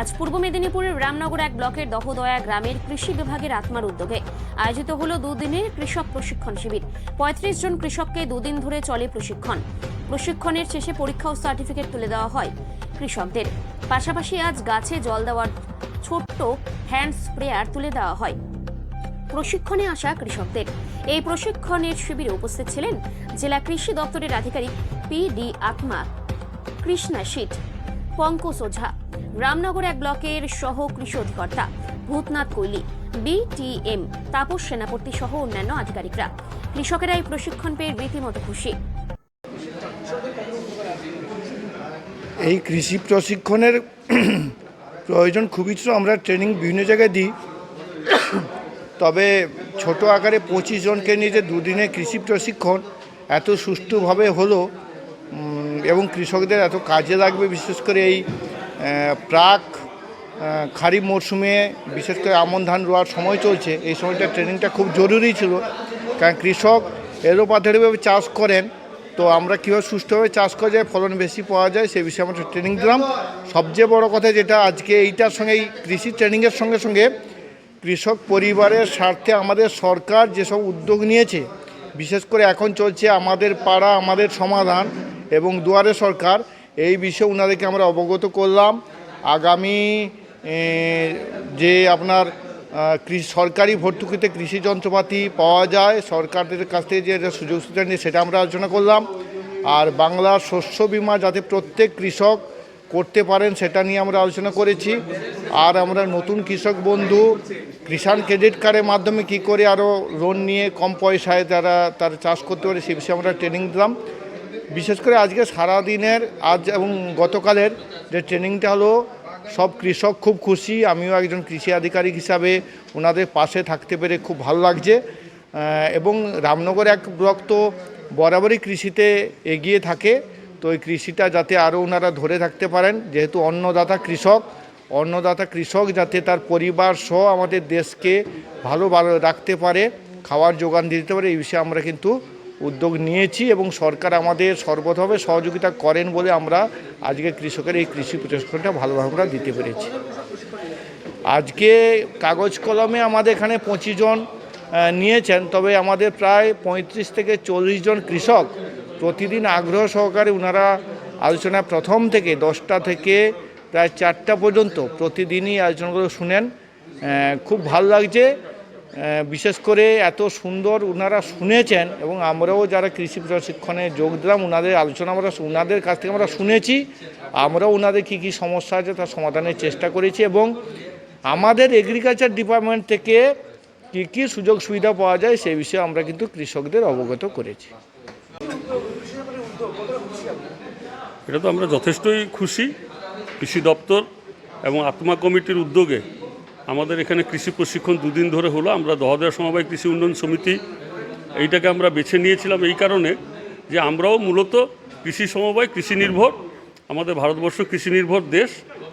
আজ পূর্ব মেদিনীপুরের রামনগর এক ব্লকের দহদয়া গ্রামের কৃষি বিভাগের আত্মার উদ্যোগে আয়োজিত হলো দুদিনের কৃষক প্রশিক্ষণ শিবির। পঁয়ত্রিশ জন কৃষককে দুদিন ধরে চলে প্রশিক্ষণ। প্রশিক্ষণের শেষে পরীক্ষা ও সার্টিফিকেট তুলে দেওয়া হয় কৃষকদের। পাশাপাশি আজ গাছে জল দেওয়ার ছোট্ট হ্যান্ড স্প্রেয়ার তুলে দেওয়া হয় প্রশিক্ষণে আসা কৃষকদের। এই প্রশিক্ষণের শিবিরে উপস্থিত ছিলেন জেলা কৃষি দপ্তরের আধিকারিক পি ডি আত্মা, কৃষ্ণা শীত পঙ্কজ ওঝা রামনগর এক ব্লকের সহ কৃষি অধিকর্তা ভূতনাথ কৈলি বিটিএম তাপস সেনাপতি সহ অন্যান্য আধিকারিকরা। কৃষকেরা এই প্রশিক্ষণ পেয়ে রীতিমতো খুশি। এই কৃষি প্রশিক্ষণের প্রয়োজন খুবই ছিল। আমরা ট্রেনিং বিভিন্ন জায়গায় দিই। তবে ছোট আকারে পঁচিশ জনকে নিয়ে যে দুদিনে কৃষি প্রশিক্ষণ এত সুষ্ঠুভাবে হলো এবং কৃষকদের এত কাজে লাগবে, বিশেষ করে এই প্রাক খারিফ মরশুমে বিশেষ করে আমন ধান রোয়ার সময় চলছে। এই সময়টা ট্রেনিংটা খুব জরুরি ছিল। কারণ কৃষক এলোপাথারিভাবে চাষ করেন, তো আমরা কীভাবে সুষ্ঠুভাবে চাষ করা যায়, ফলন বেশি পাওয়া যায় সে বিষয়ে আমরা ট্রেনিং দিলাম। সবচেয়ে বড় কথা যেটা, আজকে এইটার সঙ্গে এই কৃষি ট্রেনিংয়ের সঙ্গে সঙ্গে কৃষক পরিবারের স্বার্থে আমাদের সরকার যেসব উদ্যোগ নিয়েছে, বিশেষ করে এখন চলছে আমাদের পাড়া, আমাদের সমাধান এবং দুয়ারে সরকার এই বিষয়ে ওনাদেরকে আমরা অবগত করলাম। আগামী যে আপনার কৃষি, সরকারি ভর্তুকিতে কৃষি যন্ত্রপাতি পাওয়া যায় সরকারের কাছ থেকে যে সুযোগ সুবিধা নিয়ে সেটা আমরা আলোচনা করলাম। আর বাংলার শস্য বীমা যাতে প্রত্যেক কৃষক করতে পারেন সেটা নিয়ে আমরা আলোচনা করেছি। আর আমরা নতুন কৃষক বন্ধু কিষাণ ক্রেডিট কার্ডের মাধ্যমে কি করে আরও লোন নিয়ে কম পয়সায় তারা, তার চাষ করতে পারে সে বিষয়ে আমরা ট্রেনিং দিলাম। বিশেষ করে আজকে সারা দিনের আজ এবং গতকালের যে ট্রেনিংটা হলো, সব কৃষক খুব খুশি। আমিও একজন কৃষি আধিকারিক হিসাবে ওনাদের পাশে থাকতে পেরে খুব ভালো লাগছে। এবং রামনগর এক ব্লক তো বরাবরই কৃষিতে এগিয়ে থাকে। তো এই কৃষিটা যাতে আরও ওনারা ধরে থাকতে পারেন, যেহেতু অন্নদাতা কৃষক অন্নদাতা কৃষক যাতে তার পরিবার সহ আমাদের দেশকে ভালো ভালো রাখতে পারে, খাওয়ার যোগান দিতে পারে, এই বিষয়ে আমরা কিন্তু উদ্যোগ নিয়েছি এবং সরকার আমাদের সর্বতভাবে সহযোগিতা করেন বলে আমরা আজকে কৃষকের এই কৃষি প্রশিক্ষণটা ভালোভাবে আমরা দিতে পেরেছি। আজকে কাগজ কলমে আমাদের এখানে পঁচিশ জন নিয়েছেন, তবে আমাদের প্রায় পঁয়ত্রিশ থেকে চল্লিশ জন কৃষক প্রতিদিন আগ্রহ সহকারে ওনারা আলোচনা প্রথম থেকে দশটা থেকে প্রায় চারটা পর্যন্ত প্রতিদিনই আলোচনাগুলো শুনেন। খুব ভালো লাগছে। বিশেষ করে এত সুন্দর ওনারা শুনেছেন এবং আমরাও যারা কৃষি প্রশিক্ষণে যোগ দিলাম ওনাদের আলোচনা আমরা ওনাদের কাছ থেকে আমরা শুনেছি। আমরাও ওনাদের কী কী সমস্যা আছে তার সমাধানের চেষ্টা করেছি এবং আমাদের এগ্রিকালচার ডিপার্টমেন্ট থেকে কী কী সুযোগ সুবিধা পাওয়া যায় সেই বিষয়ে আমরা কিন্তু কৃষকদের অবগত করেছি। এটা তো আমরা যথেষ্টই খুশি, কৃষি দপ্তর এবং আত্মা কমিটির উদ্যোগে আমাদের এখানে কৃষি প্রশিক্ষণ দুদিন ধরে হলো, আমরা দহদয়া সমবায় কৃষি উন্নয়ন সমিতি, এইটাকে আমরা বেছে নিয়েছিলাম এই কারণে যে আমরাও মূলত কৃষি সমবায়, কৃষি নির্ভর, আমাদের ভারতবর্ষ কৃষি নির্ভর দেশ,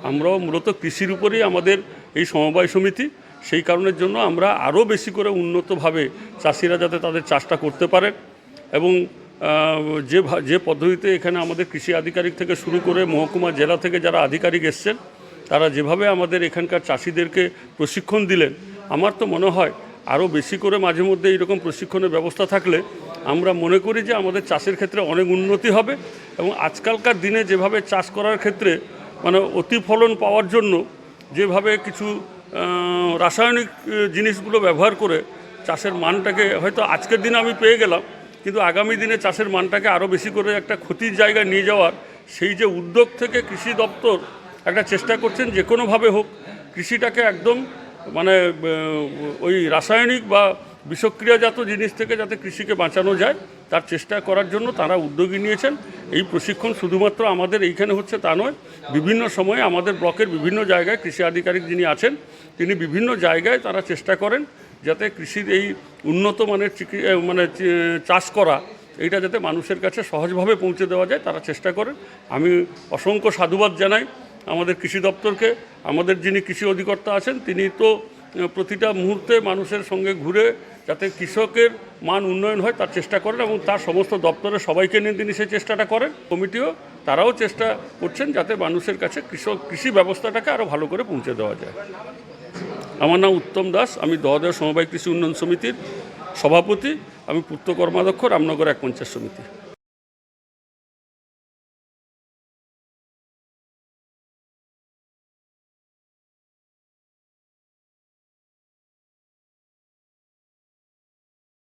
আমরাও মূলত কৃষির উপরেই আমাদের এই সমবায় সমিতি, সেই কারণের জন্য আমরা আরও বেশি করে উন্নতভাবে চাষিরা যাতে তাদের চাষটা করতে পারেন এবং যে যে পদ্ধতিতে এখানে আমাদের কৃষি আধিকারিক থেকে শুরু করে মহকুমা, জেলা থেকে যারা আধিকারিক এসছেন তারা যেভাবে আমাদের এখানকার চাষিদেরকে প্রশিক্ষণ দিলেন, আমার তো মনে হয় আরও বেশি করে মাঝে মধ্যে এইরকম প্রশিক্ষণের ব্যবস্থা থাকলে আমরা মনে করি যে আমাদের চাষের ক্ষেত্রে অনেক উন্নতি হবে এবং আজকালকার দিনে যেভাবে চাষ করার ক্ষেত্রে মানে অতি ফলন পাওয়ার জন্য যেভাবে কিছু রাসায়নিক জিনিসগুলো ব্যবহার করে চাষের মানটাকে, হয়তো আজকের দিনে আমি পেয়ে গেলাম, কিন্তু আগামী দিনে চাষের মানটাকে আরও বেশি করে একটা ক্ষতির জায়গায় নিয়ে যাওয়ার সেই যে উদ্যোগ থেকে কৃষি দপ্তর একটা চেষ্টা করছেন যে কোনোভাবে হোক কৃষিটাকে একদম মানে ওই রাসায়নিক বা বিষক্রিয়াজাত জিনিস থেকে যাতে কৃষিকে বাঁচানো যায়, তার চেষ্টা করার জন্য তারা উদ্যোগী নিয়েছেন। এই প্রশিক্ষণ শুধুমাত্র আমাদের এইখানে হচ্ছে তা নয়, বিভিন্ন সময়ে আমাদের ব্লকের বিভিন্ন জায়গায় কৃষি আধিকারিক যিনি আছেন, তিনি বিভিন্ন জায়গায় তারা চেষ্টা করেন যাতে কৃষির এই উন্নত মানের মানে চাষ করা, এইটা যাতে মানুষের কাছে সহজভাবে পৌঁছে দেওয়া যায়, তারা চেষ্টা করেন। আমি অসংখ্য সাধুবাদ জানাই আমাদের কৃষি দপ্তরকে, আমাদের যিনি কৃষি অধিকর্তা আছেন, তিনি তো প্রতিটা মুহূর্তে মানুষের সঙ্গে ঘুরে যাতে কৃষকের মান উন্নয়ন হয় তার চেষ্টা করেন এবং তার সমস্ত দপ্তরের সবাইকে নিয়ে তিনি সেই চেষ্টাটা করেন। কমিটিও তারাও চেষ্টা করছেন যাতে মানুষের কাছে কৃষক কৃষি ব্যবস্থাটাকে আরও ভালো করে পৌঁছে দেওয়া যায়। আমার নাম উত্তম দাস, আমি দহদেহ সমবায় কৃষি উন্নয়ন সমিতির সভাপতি, আমি পূর্ত কর্মাধ্যক্ষ, রামনগর এক পঞ্চায়েত সমিতি।